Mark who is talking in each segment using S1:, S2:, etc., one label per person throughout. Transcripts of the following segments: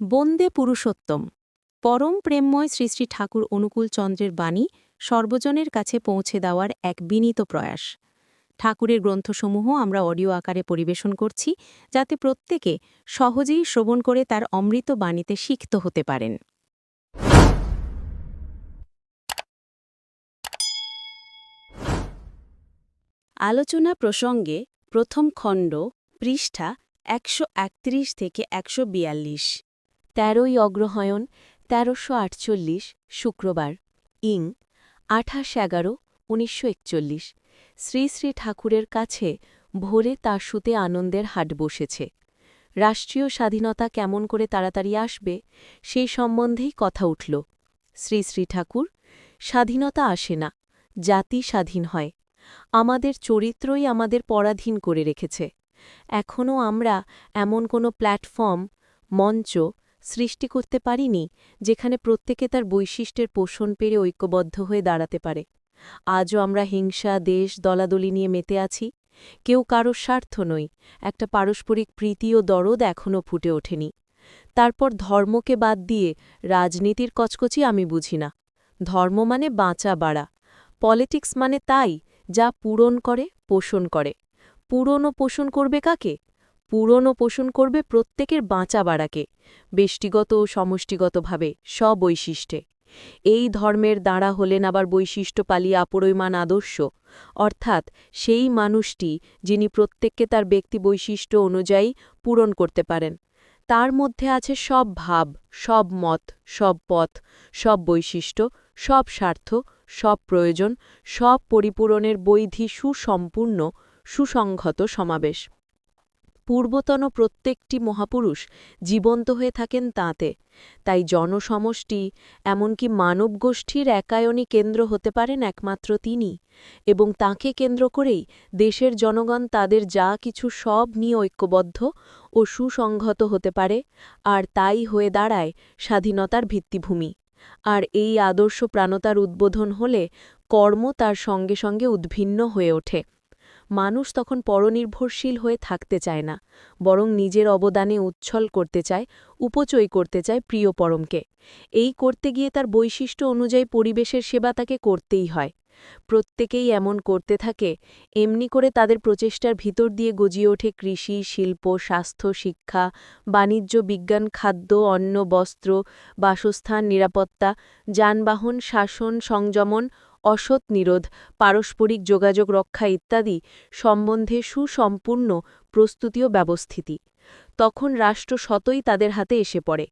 S1: বন্দে পুরুষোত্তম। পরম প্রেমময় শ্রী শ্রী ঠাকুর অনুকূল চন্দ্রের বাণী সর্বজনের কাছে পৌঁছে দেওয়ার এক বিনীত প্রয়াস। ঠাকুরের গ্রন্থসমূহ আমরা অডিও আকারে পরিবেশন করছি, যাতে প্রত্যেকে সহজেই শ্রবণ করে তার অমৃত বাণীতে সিক্ত হতে পারেন। আলোচনা প্রসঙ্গে প্রথম খণ্ড পৃষ্ঠা একশো একত্রিশ থেকে একশো বিয়াল্লিশ। তেরোই অগ্রহায়ণ তেরোশো আটচল্লিশ, শুক্রবার। ইং, আঠাশ এগারো, উনিশশো একচল্লিশ। শ্রী শ্রী ঠাকুরের কাছে ভোরে তাসুতে আনন্দের হাট বসেছে। রাষ্ট্রীয় স্বাধীনতা কেমন করে তাড়াতাড়ি আসবে সেই সম্বন্ধেই কথা উঠল। শ্রী শ্রী ঠাকুর, স্বাধীনতা আসে না, জাতি স্বাধীন হয়। আমাদের চরিত্রই আমাদের পরাধীন করে রেখেছে। এখনও আমরা এমন কোনো প্ল্যাটফর্ম, মঞ্চ সৃষ্টি করতে পারিনি, যেখানে প্রত্যেকে তার বৈশিষ্ট্যের পোষণ পেরে ঐক্যবদ্ধ হয়ে দাঁড়াতে পারে। আজও আমরা হিংসা, দেশ, দলাদলি নিয়ে মেতে আছি। কেউ কারও স্বার্থ নই, একটা পারস্পরিক প্রীতি ও দরদ এখনও ফুটে ওঠেনি। তারপর ধর্মকে বাদ দিয়ে রাজনীতির কচকচি আমি বুঝি না। ধর্ম মানে বাঁচা বাড়া। পলিটিক্স মানে তাই, যা পূরণ করে, পোষণ করে। পূরণ ও পোষণ করবে কাকে? পূরণ ও পোষণ করবে প্রত্যেকের বাঁচা বাড়াকে ব্যষ্টিগত ও সমষ্টিগতভাবে স্ববৈশিষ্ট্যে এই ধর্মের দাঁড়া হলেন আবার বৈশিষ্ট্য পালিয়ে আপরৈমান আদর্শ, অর্থাৎ সেই মানুষটি যিনি প্রত্যেককে তার ব্যক্তি বৈশিষ্ট্য অনুযায়ী পূরণ করতে পারেন। তার মধ্যে আছে সব ভাব, সব মত, সব পথ, সব বৈশিষ্ট্য, সব স্বার্থ, সব প্রয়োজন, সব পরিপূরণের বৈধি সুসম্পূর্ণ, সুসংহত সমাবেশ। পূর্বতন প্রত্যেকটি মহাপুরুষ জীবন্ত হয়ে থাকেন তাঁতে। তাই জনসমষ্টি, এমনকি মানবগোষ্ঠীর একায়নী কেন্দ্র হতে পারেন একমাত্র তিনি এবং তাকে কেন্দ্র করেই দেশের জনগণ তাদের যা কিছু সব নিয়ে ঐক্যবদ্ধ ও সুসংহত হতে পারে, আর তাই হয়ে দাঁড়ায় স্বাধীনতার ভিত্তিভূমি। আর এই আদর্শ প্রাণতার উদ্বোধন হলে কর্ম তার সঙ্গে সঙ্গে উদ্ভিন্ন হয়ে ওঠে। মানুষ তখন পরনির্ভরশীল হয়ে থাকতে চায় না, বরং নিজের অবদানে উচ্ছল করতে চায়, উপচয় করতে চায় প্রিয় পরমকে। এই করতে গিয়ে তার বৈশিষ্ট্য অনুযায়ী পরিবেশের সেবা তাকে করতেই হয়। প্রত্যেকেই এমন করতে থাকে, এমনি করে তাদের প্রচেষ্টার ভিতর দিয়ে গজিয়ে ওঠে কৃষি, শিল্প, স্বাস্থ্য, শিক্ষা, বাণিজ্য, বিজ্ঞান, খাদ্য, অন্ন, বস্ত্র, বাসস্থান, নিরাপত্তা, যানবাহন, শাসন, সংযমন অসৎ নিরোধ, পারস্পরিক যোগাযোগ রক্ষা ইত্যাদি সম্বন্ধে সুসম্পূর্ণ প্রস্তুতি ও ব্যবস্থিতি। তখন রাষ্ট্র শতই তাদের হাতে এসে পড়ে।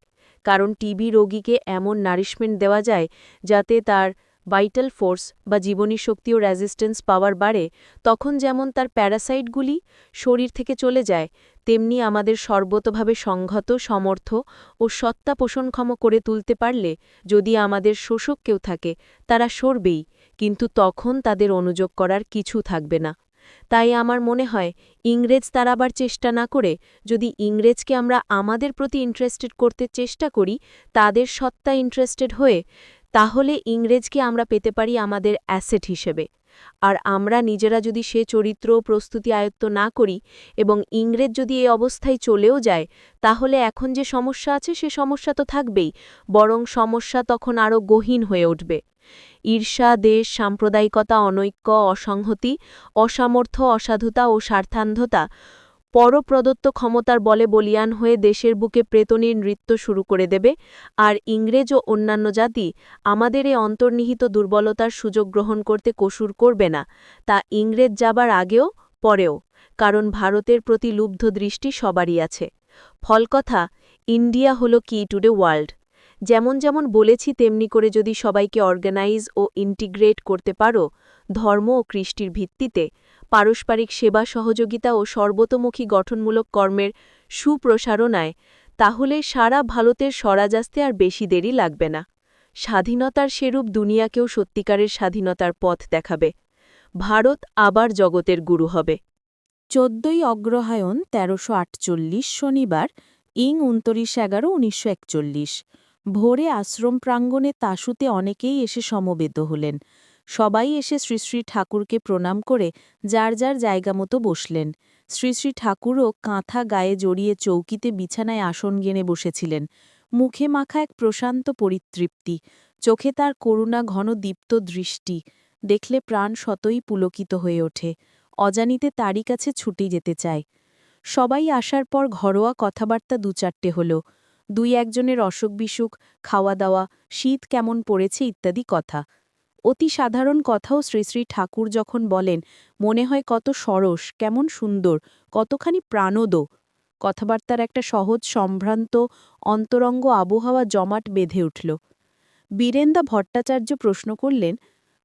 S1: কারণ টিবি রোগীকে এমন নারিশমেন্ট দেওয়া যায় যাতে তার ভাইটাল ফোর্স বা জীবনী শক্তি ও রেজিস্ট্যান্স পাওয়ার বাড়ে, তখন যেমন তার প্যারাসাইটগুলি শরীর থেকে চলে যায়, তেমনি আমাদের সর্বতভাবে সংহত, সমর্থ ও সত্তা পোষণক্ষম করে তুলতে পারলে যদি আমাদের শোষক কেউ থাকে, তারা সরবেই। কিন্তু তখন তাদের অনুযোগ করার কিছু থাকবে না। তাই আমার মনে হয়, ইংরেজ তারাবার চেষ্টা না করে, যদি ইংরেজকে আমরা আমাদের প্রতি ইন্টারেস্টেড করতে চেষ্টা করি, তাদের সত্তা ইন্টারেস্টেড হয়ে, তাহলে ইংরেজকে আমরা পেতে পারি আমাদের অ্যাসেট হিসেবে। আর আমরা নিজেরা যদি সে চরিত্র প্রস্তুতি আয়ত্ত না করি এবং ইংরেজ যদি এই অবস্থায় চলেও যায়, তাহলে এখন যে সমস্যা আছে, সে সমস্যা তো থাকবেই, বরং সমস্যা তখন আরও গহীন হয়ে উঠবে। ঈর্ষা, দেশ, সাম্প্রদায়িকতা, অনৈক্য, অসংহতি, অসামর্থ্য, অসাধুতা ও স্বার্থান্ধতা পরপ্রদত্ত ক্ষমতার বলে বলিয়ান হয়ে দেশের বুকে প্রেতনীর নৃত্য শুরু করে দেবে, আর ইংরেজ ও অন্যান্য জাতি আমাদের এই অন্তর্নিহিত দুর্বলতার সুযোগ গ্রহণ করতে কসুর করবে না। তা ইংরেজ যাবার আগেও, পরেও, কারণ ভারতের প্রতি লুব্ধ দৃষ্টি সবারই আছে। ফলকথা, ইন্ডিয়া হল কি টুডে ওয়ার্ল্ড? যেমন যেমন বলেছি, তেমনি করে যদি সবাইকে অর্গানাইজ ও ইন্টিগ্রেট করতে পারো ধর্ম ও কৃষ্টির ভিত্তিতে পারস্পরিক সেবা সহযোগিতা ও সর্বতোমুখী গঠনমূলক কর্মের সুপ্রসারণায়, তাহলে সারা ভারতের স্বরাজ আসতে আর বেশি দেরি লাগবে না। স্বাধীনতার সেরূপ দুনিয়াকেও সত্যিকারের স্বাধীনতার পথ দেখাবে। ভারত আবার জগতের গুরু হবে। চোদ্দই অগ্রহায়ণ তেরোশো শনিবার, ইং উনত্রিশ এগারো উনিশশো ভোরে আশ্রম প্রাঙ্গণে তাসুতে অনেকেই এসে সমবেত হলেন। সবাই এসে শ্রী শ্রী ঠাকুরকে প্রণাম করে যার যার জায়গা মতো বসলেন। শ্রী শ্রী ঠাকুরও কাঁথা গায়ে জড়িয়ে চৌকিতে বিছানায় আসন গেনে বসেছিলেন। মুখে মাখা এক প্রশান্ত পরিতৃপ্তি, চোখে তার করুণা ঘন দীপ্ত দৃষ্টি, দেখলে প্রাণ শতই পুলকিত হয়ে ওঠে, অজানিতে তারই কাছে ছুটি যেতে চায়। সবাই আসার পর ঘরোয়া কথাবার্তা দু চারটে হল, দুই একজনের অসুখ বিসুখ খাওয়া দাওয়া শীত কেমন পড়েছে ইত্যাদি কথা। অতি সাধারণ কথাও শ্রী শ্রী ঠাকুর যখন বলেন, মনে হয় কত সরস, কেমন সুন্দর, কতখানি প্রাণদ। কথাবার্তার একটা সহজ, সম্ভ্রান্ত, অন্তরঙ্গ আবহাওয়া জমাট বেঁধে উঠল। বীরেন্দা ভট্টাচার্য প্রশ্ন করলেন,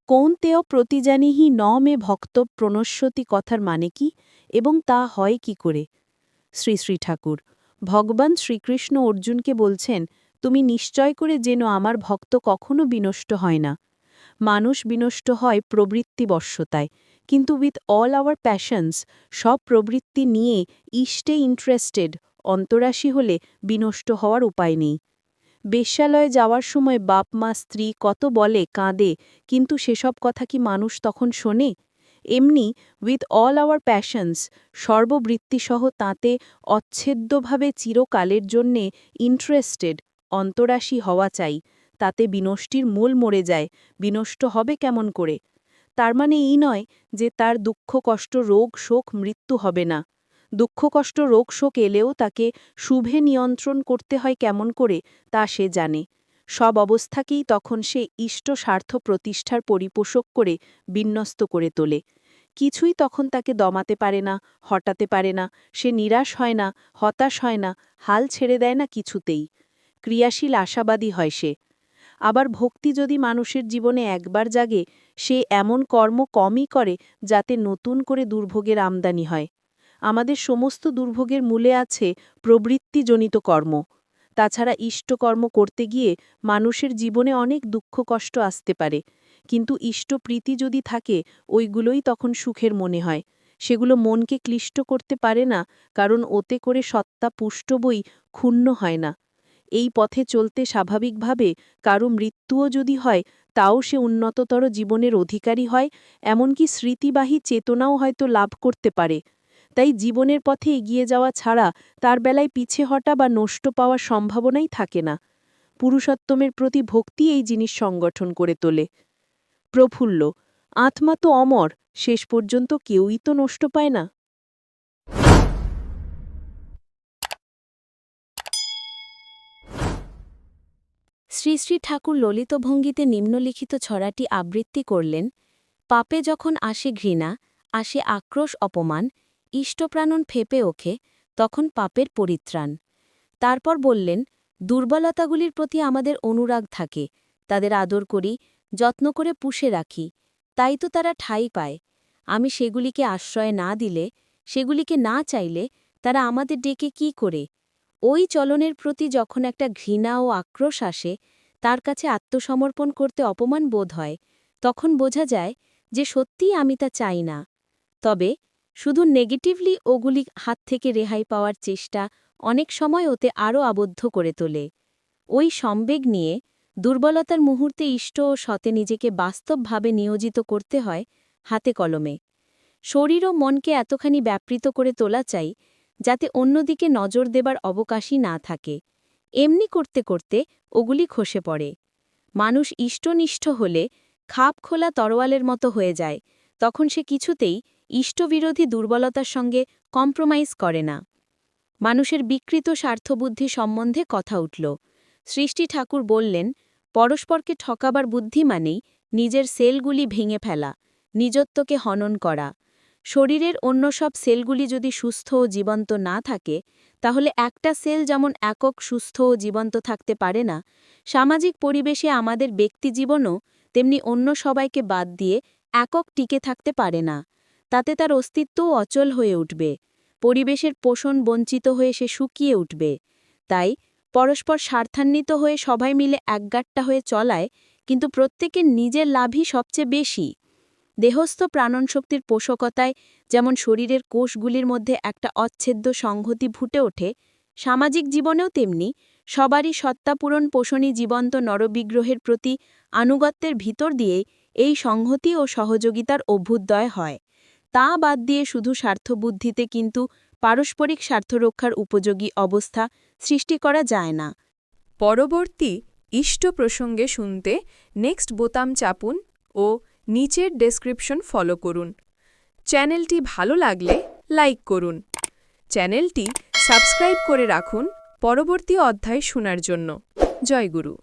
S1: কোন তেয় প্রতিজানিহি ন মে ভক্ত প্রণস্যতি কথার মানে কি, এবং তা হয় কি করে? শ্রী শ্রী ঠাকুর, ভগবান শ্রীকৃষ্ণ অর্জুনকে বলছেন, তুমি নিশ্চয় করে যেন আমার ভক্ত কখনো বিনষ্ট হয় না। মানুষ বিনষ্ট হয় প্রবৃত্তিবশ্যতায়। কিন্তু উইথ অল আওয়ার প্যাশনস সব প্রবৃত্তি নিয়ে ইষ্টে ইন্টারেস্টেড অন্তরাশী হলে বিনষ্ট হওয়ার উপায় নেই। বেশ্যালয়ে যাওয়ার সময় বাপ, মা, স্ত্রী কত বলে, কাঁদে, কিন্তু সেসব কথা কি মানুষ তখন শোনে? এমনি উইথ অল আওয়ার প্যাশনস সর্ববৃত্তিসহ তাঁতে অচ্ছেদ্যভাবে চিরকালের জন্যে ইন্টারেস্টেড অন্তরাশী হওয়া চাই। তাতে বিনষ্টির মূল মরে যায়, বিনষ্ট হবে কেমন করে? তার মানে এই নয় যে তার দুঃখ, কষ্ট, রোগ, শোক, মৃত্যু হবে না। দুঃখ, কষ্ট, রোগ, শোক এলেও তাকে শুভে নিয়ন্ত্রণ করতে হয় কেমন করে তা সে জানে। সব অবস্থাকেই তখন সে ইষ্ট স্বার্থ প্রতিষ্ঠার পরিপোষক করে বিন্যস্ত করে তোলে। কিছুই তখন তাকে দমাতে পারে না, হটাতে পারে না, সে নিরাশ হয় না, হতাশ হয় না, হাল ছেড়ে দেয় না কিছুতেই। ক্রিয়াশীল আশাবাদী হয় সে। আবার ভক্তি যদি মানুষের জীবনে একবার জাগে, সে এমন কর্ম কমই করে যাতে নতুন করে দুর্ভোগের আমদানি হয়। আমাদের সমস্ত দুর্ভোগের মূলে আছে প্রবৃত্তিজনিত কর্ম। তাছাড়া ইষ্টকর্ম করতে গিয়ে মানুষের জীবনে অনেক দুঃখ কষ্ট আসতে পারে। কিন্তু ইষ্টপ্রীতি যদি থাকে, ওইগুলোই তখন সুখের মনে হয়। সেগুলো মনকে ক্লিষ্ট করতে পারে না, কারণ ওতে করে সত্তা পুষ্ট বই ক্ষুণ্ণ হয় না। এই পথে চলতে স্বাভাবিকভাবে কারও মৃত্যুও যদি হয়, তাও সে উন্নততর জীবনের অধিকারী হয়, এমনকি স্মৃতিবাহী চেতনাও হয়তো লাভ করতে পারে। তাই জীবনের পথে এগিয়ে যাওয়া ছাড়া তার বেলায় পিছে হটা বা নষ্ট পাওয়ার সম্ভাবনাই থাকে না। পুরুষোত্তমের প্রতি ভক্তি এই জিনিস সংগঠন করে তোলে। প্রফুল্ল, আত্মা তো অমর, শেষ পর্যন্ত কেউই তো নষ্ট পায় না। শ্রী শ্রী ঠাকুর ললিত ভঙ্গিতে নিম্নলিখিত ছড়াটি আবৃত্তি করলেন, পাপে যখন আসে ঘৃণা, আসে আক্রোশ, অপমান, ইষ্টপ্রাণন ফেপে ওখে তখন পাপের পরিত্রাণ। তারপর বললেন, দুর্বলতাগুলির প্রতি আমাদের অনুরাগ থাকে, তাদের আদর করি, যত্ন করে পুষে রাখি, তাই তো তারা ঠাই পায়। আমি সেগুলিকে আশ্রয় না দিলে, সেগুলিকে না চাইলে তারা আমাদের ডেকে কি করে? ওই চলনের প্রতি যখন একটা ঘৃণা ও আক্রোশ আসে, তার কাছে আত্মসমর্পণ করতে অপমান বোধ হয়, তখন বোঝা যায় যে সত্যিই আমি তা চাই না। তবে, শুধু নেগেটিভলি ওগুলি হাত থেকে রেহাই পাওয়ার চেষ্টা অনেক সময় ওতে আরও আবদ্ধ করে তোলে। ওই সম্বেগ নিয়ে দুর্বলতার মুহূর্তে ইষ্ট ও সতে নিজেকে বাস্তবভাবে নিয়োজিত করতে হয় হাতে কলমে। শরীর ও মনকে এতখানি ব্যাপৃত করে তোলা চাই যাতে অন্যদিকে নজর দেবার অবকাশই না থাকে। এমনি করতে করতে ওগুলি খসে পড়ে। মানুষ ইষ্টনিষ্ঠ হলে খাপ খোলা তরোয়ালের মতো হয়ে যায়। তখন সে কিছুতেই ইষ্টবিরোধী দুর্বলতার সঙ্গে কম্প্রোমাইজ করে না। মানুষের বিকৃত স্বার্থবুদ্ধি সম্বন্ধে কথা উঠল। সৃষ্টি ঠাকুর বললেন, পরস্পরকে ঠকাবার বুদ্ধি মানেই নিজের সেলগুলি ভেঙে ফেলা, নিজত্বকে হনন করা। শরীরের অন্য সব সেলগুলি যদি সুস্থ ও জীবন্ত না থাকে, তাহলে একটা সেল যেমন একক সুস্থ ও জীবন্ত থাকতে পারে না, সামাজিক পরিবেশে আমাদের ব্যক্তিজীবনও তেমনি অন্য সবাইকে বাদ দিয়ে একক টিকে থাকতে পারে না, তাতে তার অস্তিত্বও অচল হয়ে উঠবে, পরিবেশের পোষণ বঞ্চিত হয়ে সে শুকিয়ে উঠবে, তাই পরস্পর স্বার্থান্বিত হয়ে সবাই মিলে একগাট্টা হয়ে চলায় কিন্তু প্রত্যেকের নিজের লাভই সবচেয়ে বেশি। দেহস্থ প্রাণনশক্তির পোষকতায় যেমন শরীরের কোষগুলির মধ্যে একটা অচ্ছেদ্য সংহতি ফুটে ওঠে, সামাজিক জীবনেও তেমনি সবারই সত্তাপূরণ পোষণী জীবন্ত নরবিগ্রহের প্রতি আনুগত্যের ভিতর দিয়ে এই সংহতি ও সহযোগিতার অভ্যুদয় হয়।
S2: তা বাদ দিয়ে শুধু স্বার্থবুদ্ধিতে কিন্তু পারস্পরিক স্বার্থরক্ষার উপযোগী অবস্থা সৃষ্টি করা যায় না।
S3: পরবর্তী ইষ্ট প্রসঙ্গে শুনতে নেক্সট বোতাম চাপুন ও নিচের ডেসক্রিপশন ফলো করুন। চ্যানেলটি ভালো লাগলে লাইক করুন। চ্যানেলটি সাবস্ক্রাইব করে রাখুন। পরবর্তী অধ্যায় শোনার জন্য। জয় গুরু।